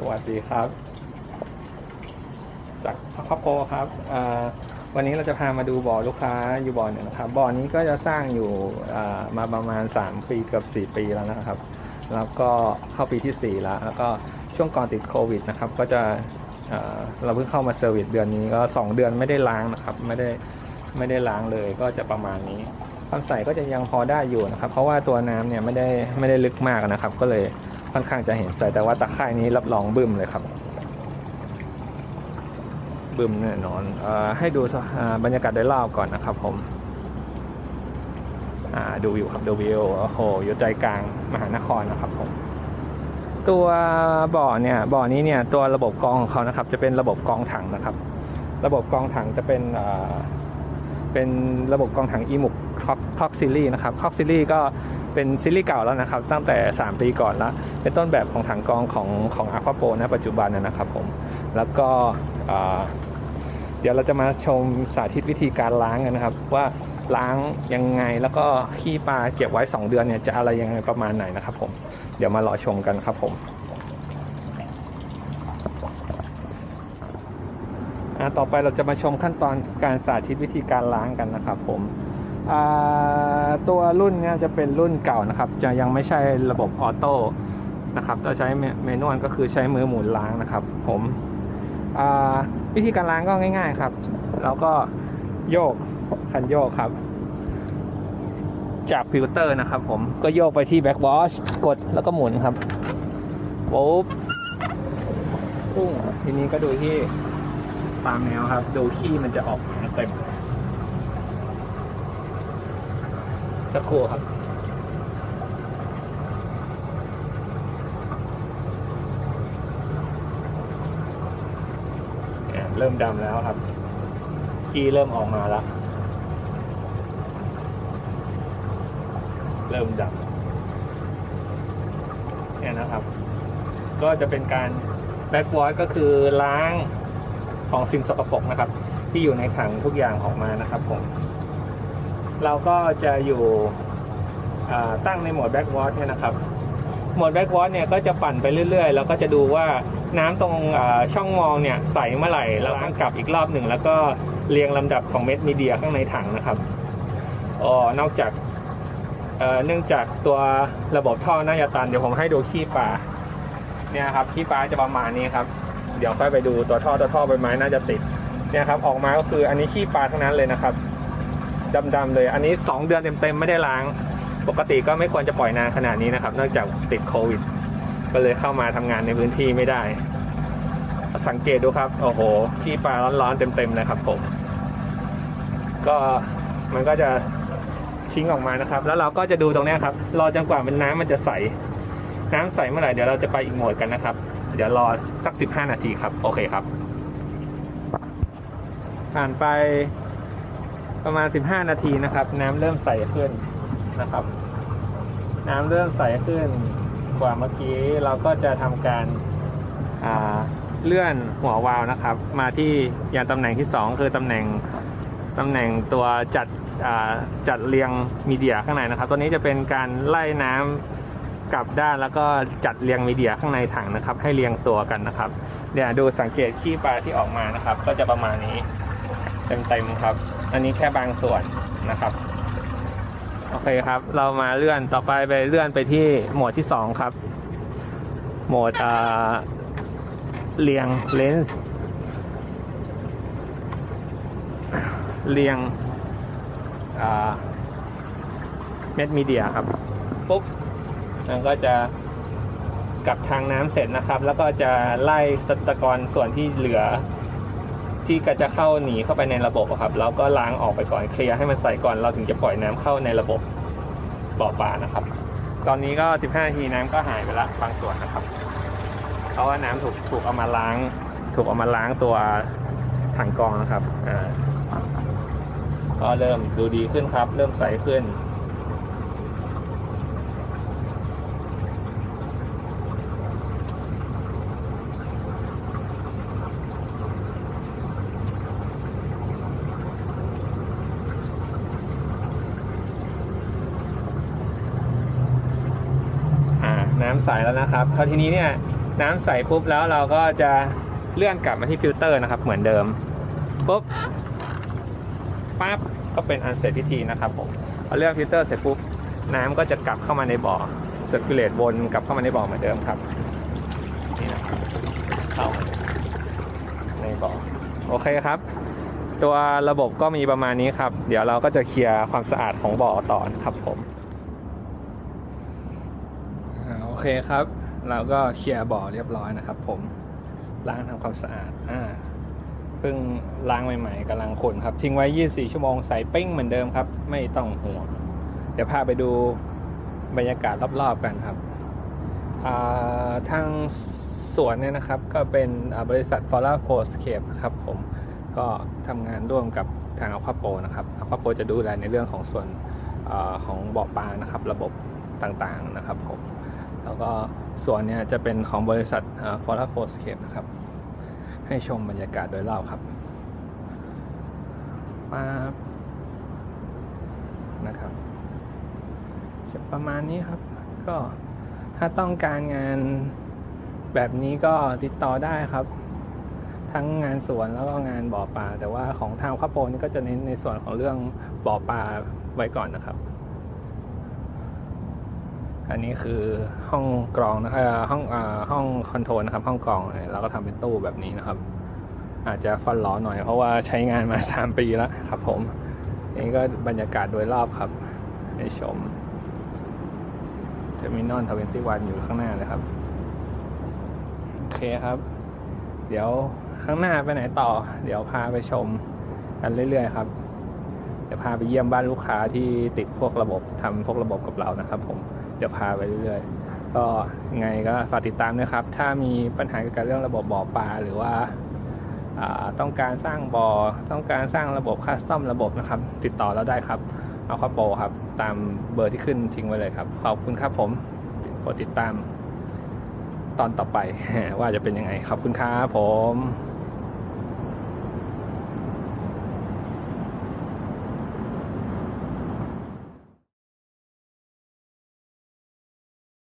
สวัสดีครับ จากครอบครัวครับวันนี้เราจะพามาดูบ่อลูกค้าอยู่บ่อหนึ่งนะครับบ่อนี้ก็จะสร้างอยู่มาประมาณ 3 ปีเกับ 4 ปีแล้วนะครับ แล้วก็เข้าปีที่ 4 แล้ว แล้วก็ช่วงก่อนติดโควิดนะครับ ก็จะเราเพิ่งเข้ามาเซอร์วิสเดือนนี้ก็2เดือนไม่ได้ล้างนะครับ ไม่ได้ไม่ได้ล้างเลยก็จะประมาณนี้ความใสก็จะยังพอได้อยู่นะครับ เพราะว่าตัวน้ำเนี่ยไม่ได้ไม่ได้ลึกมากนะครับ ก็เลย ค่อนข้างจะเห็นใสแต่ว่าตะไคร่นี้รับรองบึ้มเลยครับ บึ้มแน่นอนอให้ดูบรรยากาศโดยรอบก่อนนะครับ ผมดูวิวครับดูวิวโอ้โหอยู่ใจกลางมหานครนะครับผมตัวบ่อเนี่ยบ่อนี้เนี่ยตัวระบบกองของเขานะครับ จะเป็นระบบกองถังนะครับ ระบบกองถังจะเป็นเป็นระบบกองถังอีมุกคอกซิลี่นะครับคอกซิลี่ก็ เป็นซีรีส์เก่าแล้วนะครับ ตั้งแต่ 3 ปีก่อนแล้วเป็นต้นแบบของถังกรองของของอาควาโปนะปัจจุบันนะนะครับผมแล้วก็เดี๋ยวเราจะมาชมสาธิตวิธีการล้างกันนะครับ ว่าล้างยังไงแล้วก็ขี้ปลาเก็บไว้ 2 เดือนเนี่ยจะอะไรยังไงประมาณไหนนะครับผมเดี๋ยวมารอชมกันครับผมต่อไปเราจะมาชมขั้นตอนการสาธิตวิธีการล้างกันนะครับผม ตัวรุ่นนี่ยจะเป็นรุ่นเก่านะครับ จะยังไม่ใช่ระบบออโต้นะครับจะใช้เมนวลก็คือใช้มือหมุนล้างนะครับ ผมวิธีการล้างก็ง่าย ๆครับเราก็โยกคันโยกครับ จากฟิลเตอร์นะครับ ผมก็โยกไปที่แบ็กวอชกดแล้วก็หมุนครับปุ๊บปุ้งทีนี้ก็ดูที่ตามแนวครับ ดูขี้มันจะออกมาเต็ม สักครู่ครับเริ่มดำแล้วครับกี้เริ่มออกมาแล้ว เริ่มดำเนี่ยนะครับ ก็จะเป็นการแบ็กวอชก็คือล้างของสิ่งสกปรกนะครับ ที่อยู่ในถังทุกอย่างออกมานะครับผม เราก็จะอยู่ตั้งในโหมดแบ็กวอชเนี่ยนะครับโหมดแบ็กวอชเนี่ยก็จะปั่นไปเรื่อยๆ แล้วก็จะดูว่าน้ำตรงช่องมองเนี่ยใสเมื่อไหร่แล้วล้างกลับอีกรอบหนึ่ง แล้วก็เรียงลำดับของเม็ดมีเดียข้างในถังนะครับอ๋อนอกจากเอ่อเนื่องจากตัวระบบท่อน่าจะตันเดี๋ยวผมให้ดูขี้ปลาเนี่ยครับขี้ปลาจะประมาณนี้ครับ เดี๋ยวค่อยไปดูตัวท่อตัวท่อใบไม้น่าจะติดเนี่ยครับออกมาก็คืออันนี้ขี้ปลาทั้งนั้นเลยนะครับ ดำๆเลย อันนี้ 2 เดือนเต็มๆไม่ได้ล้าง ปกติก็ไม่ควรจะปล่อยนานขนาดนี้นะครับเนื่องจากติดโควิด ก็เลยเข้ามาทำงานในพื้นที่ไม่ได้ สังเกตดูครับ โอ้โหขี้ปลาร้อนๆเต็มๆเลยครับผม ก็มันก็จะทิ้งออกมานะครับ แล้วเราก็จะดูตรงนี้ครับ รอจนกว่าเป็นน้ำมันจะใส น้ำใสเมื่อไหร่เดี๋ยวเราจะไปอีกโหมดกันนะครับ เดี๋ยวรอสักสิบห้านาทีครับ โอเคครับ ผ่านไป ประมาณสิบห้านาทีนะครับ น้ำเริ่มใสขึ้นนะครับ น้ำเริ่มใสขึ้นกว่าเมื่อกี้เราก็จะทำการาเลื่อนหัววาล์วนะครับ มาที่ยานตำแหน่งที่ 2 คือตำแหน่งตำแหน่งตัวจัดจัดเรียงมีเดียข้างในนะครับ ตัวนี้จะเป็นการไล่น้ำกลับด้านแล้วก็จัดเรียงมีเดียข้างในถังนะครับ ให้เรียงตัวกันนะครับเดี๋ยวดูสังเกตขี้ปลาที่ออกมานะครับ ก็จะประมาณนี้เต็มๆครับ อันนี้แค่บางส่วนนะครับ โอเคครับ เรามาเลื่อนต่อไปไปเลื่อนไปที่โหมดที่สองครับ โหมดอ่าเรียงเลนส์เรียงอ่าเม็ดมีเดียครับปุ๊บมันก็จะกลับทางน้ำเสร็จนะครับ แล้วก็จะไล่สัตว์กรส่วนที่เหลือ ที่ก็จะเข้าหนีเข้าไปในระบบครับแล้วก็ล้างออกไปก่อนเคลียร์ให้มันใสก่อนเราถึงจะปล่อยน้ำเข้าในระบบบ่อปลานะครับ ตอนนี้ก็ 15นาทีน้ำก็หายไปละบางส่วนนะครับ เพราะว่าน้ำถูกถูกเอามาล้าง ถูกเอามาล้างตัวถังกรองนะครับอ่าก็เริ่มดูดีขึ้นครับ เริ่มใสขึ้น ใสแล้วนะครับคราวทีนี้เนี่ยน้ำใสปุ๊บแล้วเราก็จะเลื่อนกลับมาที่ฟิลเตอร์นะครับ เหมือนเดิมปุ๊บปั๊บก็เป็นอันเสร็จพิธีนะครับผมพอเลื่อนฟิลเตอร์เสร็จปุ๊บน้ำก็จะกลับเข้ามาในบ่อเซอร์คิลเลตวนกลับเข้ามาในบ่อเหมือนเดิมครับนี่นะครับเข้ามาในบ่อโอเคครับ ตัวระบบก็มีประมาณนี้ครับ เดี๋ยวเราก็จะเคลียร์ความสะอาดของบ่อต่อนะครับผมอ่าโอ เคครับ เราก็เคลียร์บ่อเรียบร้อยนะครับ ผมล้างทำความสะอาดอ่าเพิ่งล้างใหม่ๆกำลังขนครับ ทิ้งไว้ 24 ชั่วโมงใส่ปิ้งเหมือนเดิมครับ ไม่ต้องห่วง เดี๋ยวพาไปดูบรรยากาศรอบๆกันครับทางสวนเนี่ยนะครับ ก็เป็นบริษัท f o r a f o r s c a p e ครับผมก็ทำงานร่วมกับทางอควาโปนะครับอควาโปจะดูแลในเรื่องของส่วนอของบ่อปลานะครับ ระบบต่างๆนะครับผม แล้วก็ส่วนนี้จะเป็นของบริษัทฟอร์ f o r s c a p นะครับ ให้ชมบรรยากาศโดยรอบครับป๊าบนะครับจะประมาณนี้ครับ ก็ถ้าต้องการงานแบบนี้ก็ติดต่อได้ครับ ทั้งงานสวนแล้วก็งานบ่อปลาแต่ว่าของทางข้าโปนี่ก็จะเน้นในส่วนของเรื่องบ่อปลาไว้ก่อนนะครับ อันนี้คือห้องกรองนะครับห้องอ่อห้องคอนโทรลนะครับ ห้องกรองเราก็ทำเป็นตู้แบบนี้นะครับ อาจจะฟันหลอหน่อยเพราะว่าใช้งานมา3ปีแล้วครับ ผมอันนี้ก็บรรยากาศโดยรอบครับ ให้ชมเทอร์มินอลทเวนตี้วันอยู่ข้างหน้าเลยครับ โอเคครับ เดี๋ยวข้างหน้าไปไหนต่อ เดี๋ยวพาไปชมกันเรื่อยๆครับเดี๋ยวพาไปเยี่ยมบ้านลูกค้าที่ติดพวกระบบทำพวกระบบกับเรานะครับผม เดี๋ยวพาไปเรื่อยๆ ก็ยังไงก็ฝากติดตามนะครับ ถ้ามีปัญหาเกี่ยวกับเรื่องระบบบ่อปลาหรือว่าต้องการสร้างบ่อต้องการสร้างระบบคัสตอมระบบนะครับ ติดต่อเราได้ครับเอาข้าโปรครับ ตามเบอร์ที่ขึ้นทิ้งไว้เลยครับ ขอบคุณครับผมกดติดตามตอนต่อไปว่าจะเป็นยังไงขอบคุณครับผม